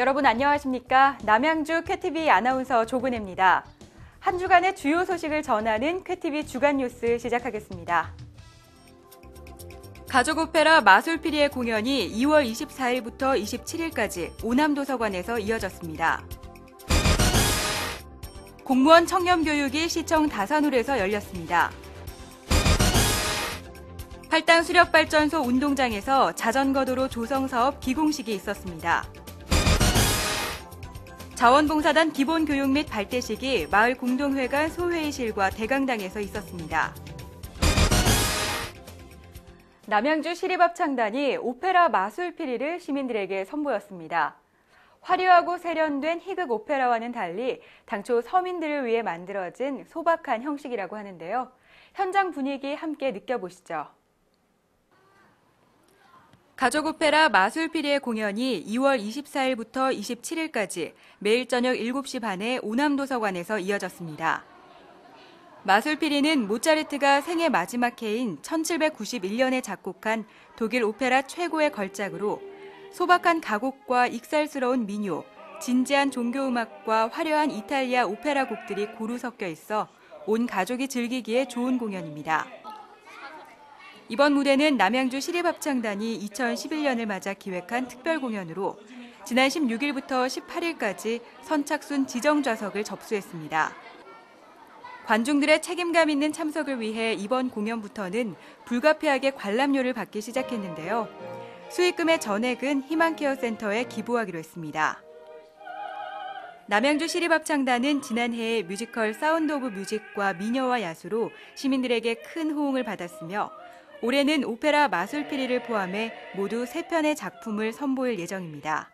여러분 안녕하십니까? 남양주 쾌TV 아나운서 조근혜입니다. 한 주간의 주요 소식을 전하는 쾌TV 주간 뉴스 시작하겠습니다. 가족 오페라 마술피리의 공연이 2월 24일부터 27일까지 오남도서관에서 이어졌습니다. 공무원 청렴 교육이 시청 다산홀에서 열렸습니다. 팔당 수력발전소 운동장에서 자전거도로 조성 사업 기공식이 있었습니다. 자원봉사단 기본교육 및 발대식이 마을 공동회관 소회의실과 대강당에서 있었습니다. 남양주 시립합창단이 오페라 마술피리를 시민들에게 선보였습니다. 화려하고 세련된 희극 오페라와는 달리 당초 서민들을 위해 만들어진 소박한 형식이라고 하는데요. 현장 분위기 함께 느껴보시죠. 가족 오페라 마술피리의 공연이 2월 24일부터 27일까지 매일 저녁 7시 반에 오남도서관에서 이어졌습니다. 마술피리는 모차르트가 생애 마지막 해인 1791년에 작곡한 독일 오페라 최고의 걸작으로 소박한 가곡과 익살스러운 민요, 진지한 종교음악과 화려한 이탈리아 오페라 곡들이 고루 섞여 있어 온 가족이 즐기기에 좋은 공연입니다. 이번 무대는 남양주 시립합창단이 2011년을 맞아 기획한 특별 공연으로 지난 16일부터 18일까지 선착순 지정 좌석을 접수했습니다. 관중들의 책임감 있는 참석을 위해 이번 공연부터는 불가피하게 관람료를 받기 시작했는데요. 수익금의 전액은 희망케어 센터에 기부하기로 했습니다. 남양주 시립합창단은 지난해 뮤지컬 사운드 오브 뮤직과 미녀와 야수로 시민들에게 큰 호응을 받았으며 올해는 오페라 마술피리를 포함해 모두 3편의 작품을 선보일 예정입니다.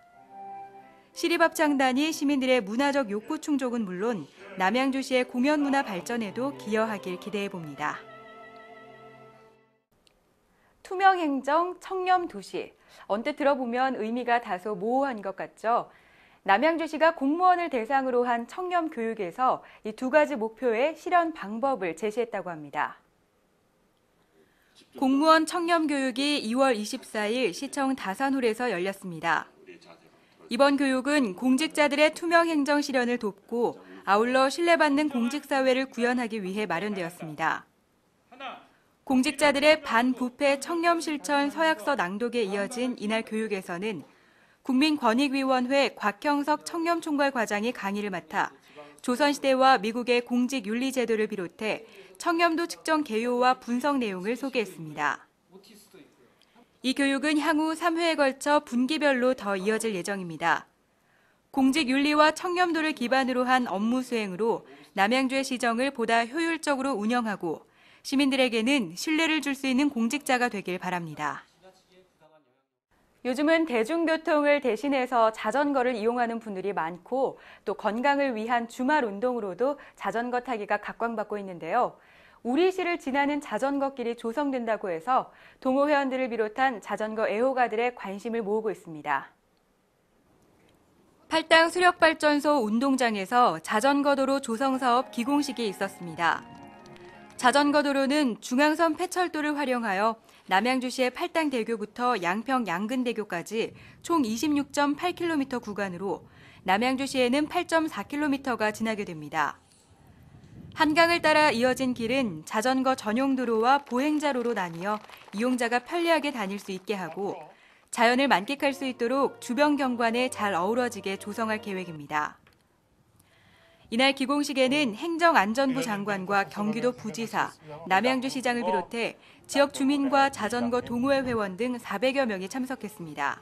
시립합창단이 시민들의 문화적 욕구 충족은 물론 남양주시의 공연 문화 발전에도 기여하길 기대해 봅니다. 투명 행정, 청렴 도시. 언뜻 들어보면 의미가 다소 모호한 것 같죠? 남양주시가 공무원을 대상으로 한 청렴 교육에서 이 두 가지 목표의 실현 방법을 제시했다고 합니다. 공무원 청렴 교육이 2월 24일 시청 다산홀에서 열렸습니다. 이번 교육은 공직자들의 투명 행정 실현을 돕고 아울러 신뢰받는 공직사회를 구현하기 위해 마련되었습니다. 공직자들의 반부패 청렴 실천 서약서 낭독에 이어진 이날 교육에서는 국민권익위원회 곽형석 청렴총괄 과장이 강의를 맡아 조선시대와 미국의 공직윤리제도를 비롯해 청렴도 측정 개요와 분석 내용을 소개했습니다. 이 교육은 향후 3회에 걸쳐 분기별로 더 이어질 예정입니다. 공직 윤리와 청렴도를 기반으로 한 업무 수행으로 남양주의 시정을 보다 효율적으로 운영하고 시민들에게는 신뢰를 줄 수 있는 공직자가 되길 바랍니다. 요즘은 대중교통을 대신해서 자전거를 이용하는 분들이 많고 또 건강을 위한 주말 운동으로도 자전거 타기가 각광받고 있는데요. 우리시를 지나는 자전거길이 조성된다고 해서 동호 회원들을 비롯한 자전거 애호가들의 관심을 모으고 있습니다. 팔당 수력발전소 운동장에서 자전거도로 조성 사업 기공식이 있었습니다. 자전거도로는 중앙선 폐철도를 활용하여 남양주시의 팔당대교부터 양평 양근대교까지 총 26.8km 구간으로 남양주시에는 8.4km가 지나게 됩니다. 한강을 따라 이어진 길은 자전거 전용 도로와 보행자로로 나뉘어 이용자가 편리하게 다닐 수 있게 하고 자연을 만끽할 수 있도록 주변 경관에 잘 어우러지게 조성할 계획입니다. 이날 기공식에는 행정안전부 장관과 경기도 부지사, 남양주시장을 비롯해 지역 주민과 자전거 동호회 회원 등 400여 명이 참석했습니다.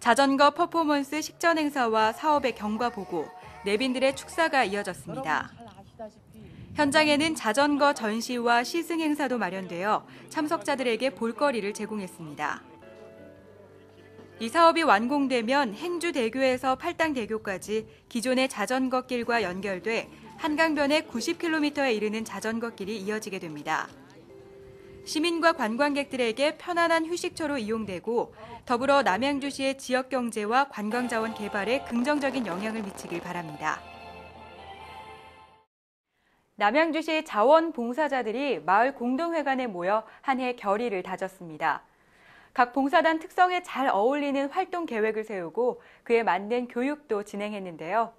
자전거 퍼포먼스 식전 행사와 사업의 경과 보고, 내빈들의 축사가 이어졌습니다. 현장에는 자전거 전시와 시승 행사도 마련되어 참석자들에게 볼거리를 제공했습니다. 이 사업이 완공되면 행주대교에서 팔당대교까지 기존의 자전거 길과 연결돼 한강변에 90km에 이르는 자전거 길이 이어지게 됩니다. 시민과 관광객들에게 편안한 휴식처로 이용되고 더불어 남양주시의 지역 경제와 관광 자원 개발에 긍정적인 영향을 미치길 바랍니다. 남양주시 자원봉사자들이 마을 공동회관에 모여 한 해 결의를 다졌습니다. 각 봉사단 특성에 잘 어울리는 활동 계획을 세우고 그에 맞는 교육도 진행했는데요.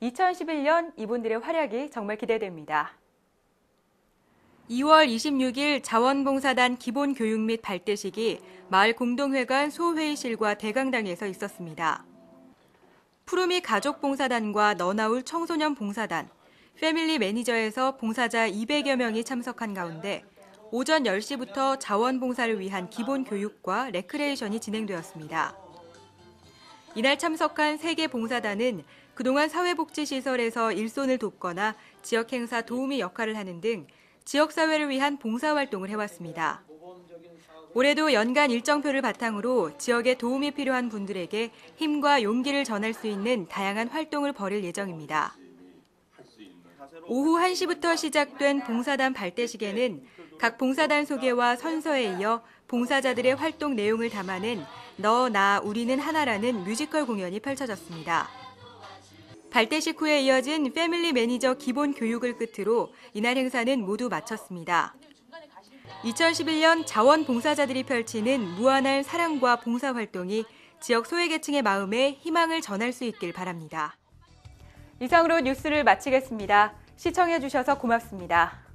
2011년 이분들의 활약이 정말 기대됩니다. 2월 26일 자원봉사단 기본교육 및 발대식이 마을 공동회관 소회의실과 대강당에서 있었습니다. 푸르미 가족봉사단과 너나울 청소년 봉사단, 패밀리 매니저에서 봉사자 200여 명이 참석한 가운데 오전 10시부터 자원봉사를 위한 기본 교육과 레크레이션이 진행되었습니다. 이날 참석한 세개 봉사단은 그동안 사회복지시설에서 일손을 돕거나 지역행사 도우미 역할을 하는 등 지역사회를 위한 봉사활동을 해왔습니다. 올해도 연간 일정표를 바탕으로 지역에 도움이 필요한 분들에게 힘과 용기를 전할 수 있는 다양한 활동을 벌일 예정입니다. 오후 1시부터 시작된 봉사단 발대식에는 각 봉사단 소개와 선서에 이어 봉사자들의 활동 내용을 담아낸 너, 나, 우리는 하나라는 뮤지컬 공연이 펼쳐졌습니다. 발대식 후에 이어진 패밀리 매니저 기본 교육을 끝으로 이날 행사는 모두 마쳤습니다. 2011년 자원봉사자들이 펼치는 무한한 사랑과 봉사활동이 지역 소외계층의 마음에 희망을 전할 수 있길 바랍니다. 이상으로 뉴스를 마치겠습니다. 시청해주셔서 고맙습니다.